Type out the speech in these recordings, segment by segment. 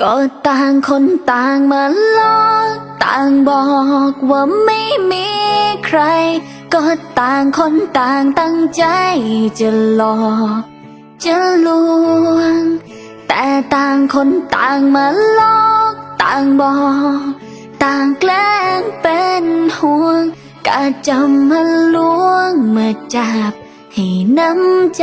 ก็ต่างคนต่างมาลอกต่างบอกว่าไม่มีใคร ก็ต่างคนต่างตั้งใจจะหลอกจะลวง แต่ต่างคนต่างมาลอกต่างบอก ต่างแกล้งเป็นห่วงกะจะมาลวงมาจับให้น้ำใจ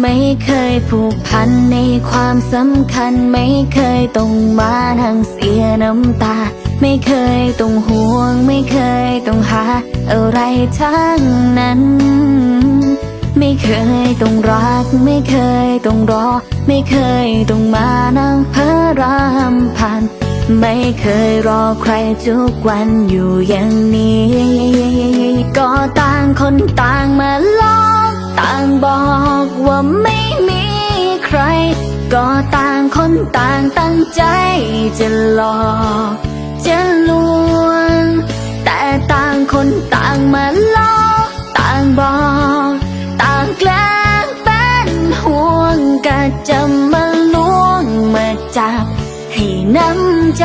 ไม่เคยผูกพันในความสำคัญ ไม่เคยต้องมานั่งเสียน้ำตา ไม่เคยต้องห่วง ไม่เคยต้องหา อะไรทั้งนั้น ไม่เคยต้องรัก ไม่เคยต้องรอ ไม่เคยต้องมานั่งเพ้อรำพัน ไม่เคยรอใครทุกวันอยู่อย่างนี้ ก็ต่างคนต่างมาลอก ต่างบอกว่าไม่มีใคร ก็ต่างคนต่างตั้งใจจะหลอกจะลวงแต่ต่างคนต่างมาลอกต่างบอก ต่างแกล้งเป็นห่วงกะจะมาล้วงมาจับให้น้ำใจ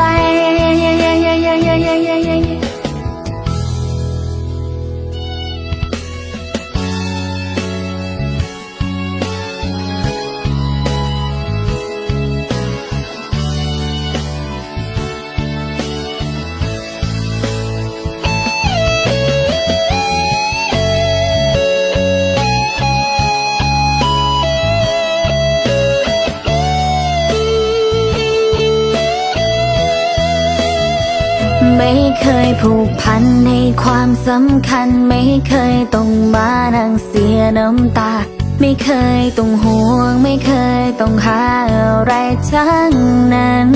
ไม่เคยผูกพันในความสำคัญ ไม่เคยต้องมานั่งเสียน้ำตา ไม่เคยต้องห่วง ไม่เคยต้องหาอะไรทั้งนั้น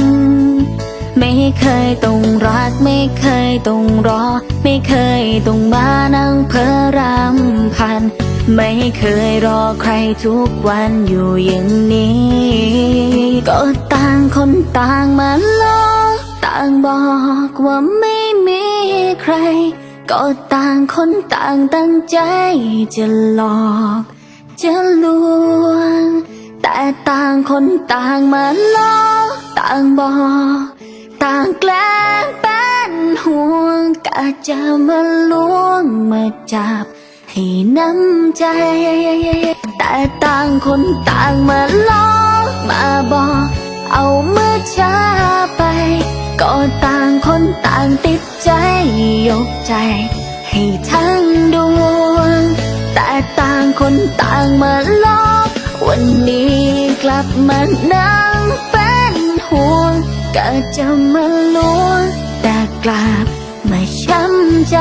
ไม่เคยต้องรัก ไม่เคยต้องรอ ไม่เคยต้องมานั่งเพ้อรำพัน ไม่เคยรอใครทุกวันอยู่อย่างนี้ ก็ต่างคนต่างมาลอก ต่างบอกว่าไม่มีใคร ก็ต่างคนต่างตั้งใจจะหลอก จะลวง แต่ต่างคนต่างมาลอกต่างบอก ต่างแกล้งเป็นห่วงกะจะมาล้วงมาจับให้น้ำใจ แต่ต่างคนต่างมาล้อกมาบอก เอาเมื่อช้า ดต่างคนต่างติดใจ ยกใจ ให้ทั้งดวง แต่ต่างคนต่างมาลบวันนี้กลับมานั่งเป็นห่วงก็จะมาลวงแต่กลับมาช้ำใจ